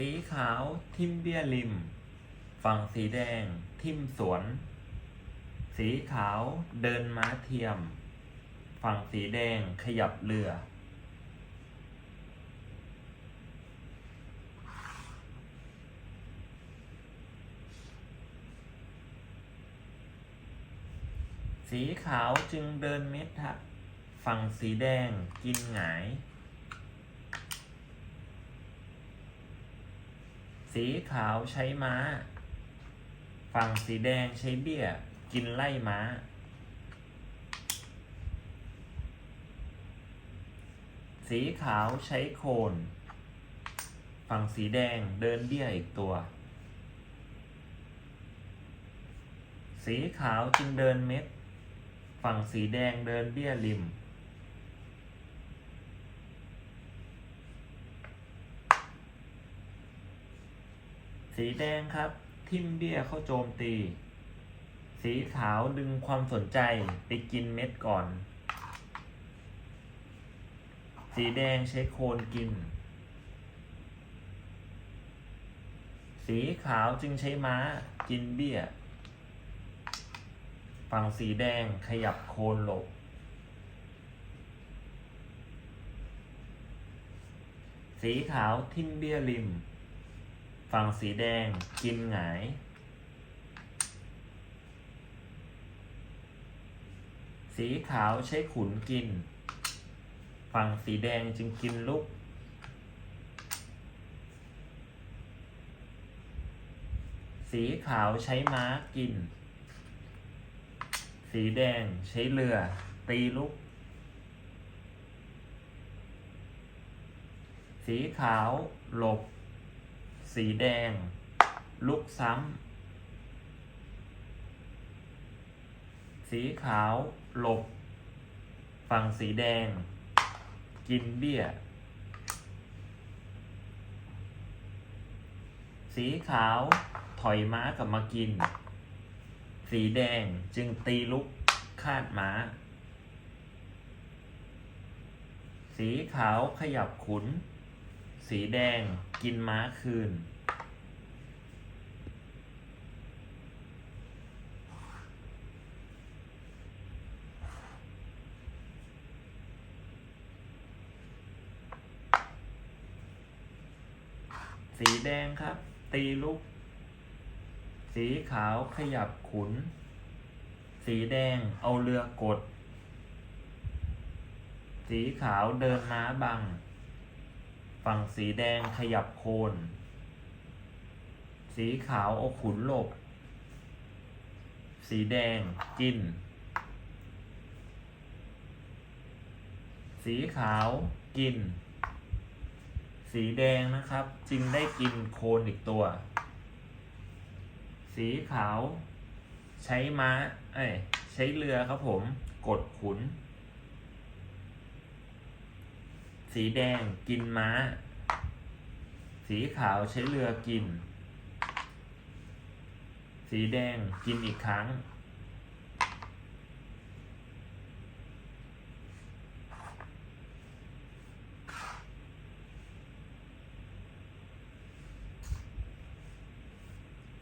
สีขาวทิมเบี้ยริม ฝั่งสีแดงทิมสวน สีขาวเดินม้าเทียม ฝั่งสีแดงขยับเรือ สีขาวจึงเดินเม็ดทักฝั่งสีแดงกินหงาย สีขาวใช้ม้า ฝั่งสีแดงใช้เบี้ย กินไล่ม้า สีขาวใช้โคน ฝั่งสีแดงเดินเบี้ยอีกตัว สีขาวจึงเดินเม็ด ฝั่งสีแดงเดินเบี้ยริม สีแดงครับ ทิมเบี้ยเข้าโจมตี สีขาวดึงความสนใจไปกินเม็ดก่อน สีแดงใช้โคนกิน สีขาวจึงใช้ม้ากินเบี้ย ฝั่งสีแดงขยับโคนหลบสีขาวทิ่มเบี้ยริม ฝั่งสีแดงกินหงายสีขาวใช้ขุนกิน ฝั่งสีแดงจึงกินลุก สีขาวใช้ม้ากิน สีแดงใช้เรือ ตีลุก สีขาวหลบ สีแดง ลุกซ้ำ สีขาว หลบ ฝั่งสีแดง กินเบี้ย สีขาว ถอยม้ากลับมากิน สีแดงจึงตีลุกคาดม้า สีขาวขยับขุน สีแดงกินม้าคืน สีแดงครับ ตีลุก สีขาวขยับขุน สีแดงเอาเรือกด สีขาวเดินม้าบัง ฝั่งสีแดงขยับโคน สีขาวเอาขุนหลบ สีแดงกิน สีขาวกิน สีแดงนะครับ จึงได้กินโคนอีกตัว สีขาวใช้ม้า เอ้ยใช้เรือครับผม กดขุน สีแดงกินม้า สีขาวใช้เรือกิน สีแดงกินอีกครั้ง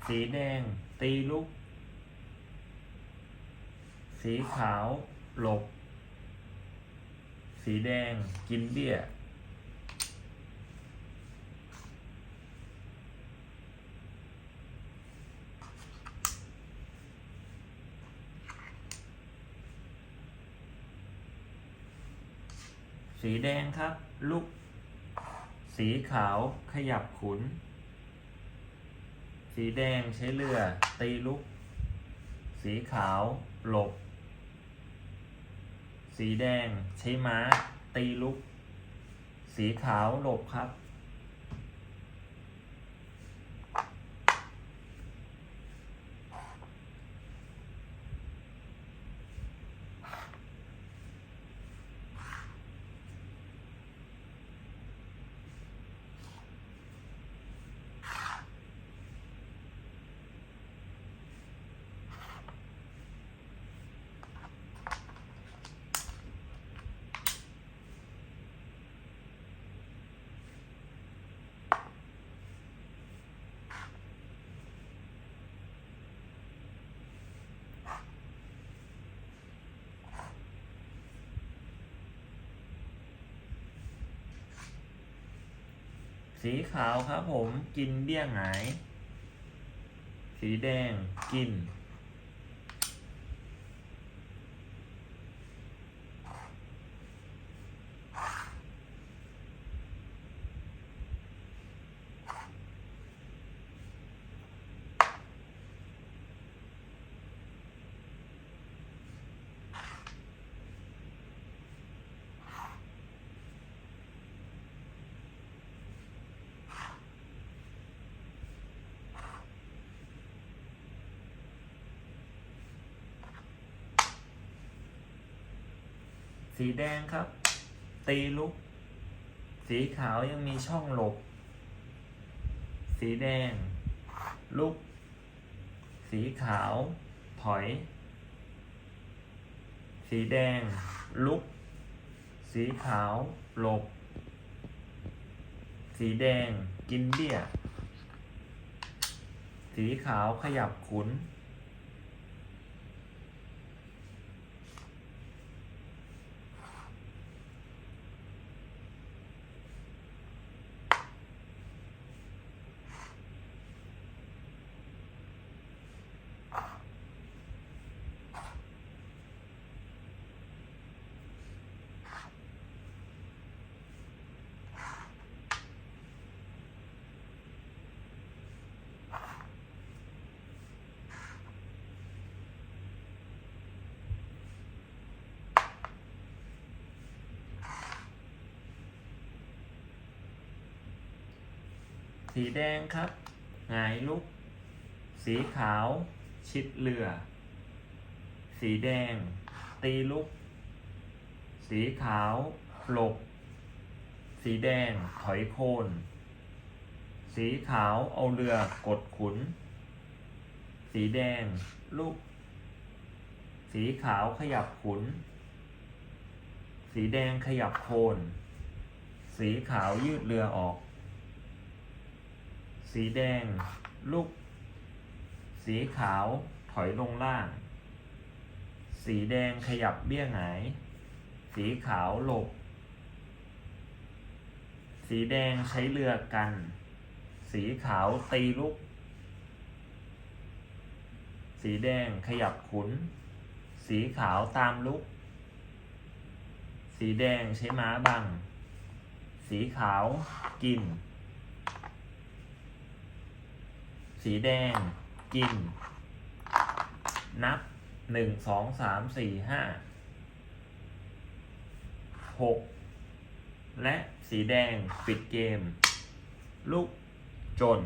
สีแดงตีลุก สีขาวหลบ สีแดงกินเบี้ย สีแดงครับ ลุก สีขาวขยับขุน สีแดงใช้เรือตีลุก สีขาวหลบ สีแดงใช้ม้า ตีลุก สีขาวหลบครับ สีขาวครับผมกินเบี้ยหงายสีแดงกิน สีแดงครับ ตีลุก สีขาวยังมีช่องหลบ สีแดง ลุก สีขาว ถอย สีแดง ลุก สีขาว หลบ สีแดง กินเบี้ย สีขาวขยับขุน สีแดงครับ หงายลุก สีขาว ชิดเรือ สีแดง ตีลุก สีขาวหลบ สีแดงถอยโคน สีขาวเอาเรือกดขุน สีแดงลุก สีขาวขยับขุน สีแดงขยับโคน สีขาวยืดเรือออก สีแดงลุกสีขาวถอยลงล่าง สีแดงขยับเบี้ยหงาย สีขาวหลบ สีแดงใช้เรือกัน สีขาวตีลุก สีแดงขยับขุน สีขาวตามลุก สีแดงใช้ม้าบัง สีขาวกิน สีแดง กิน นับหนึ่งสองสามสี่ห้าหกและสีแดงปิดเกม ลูกจน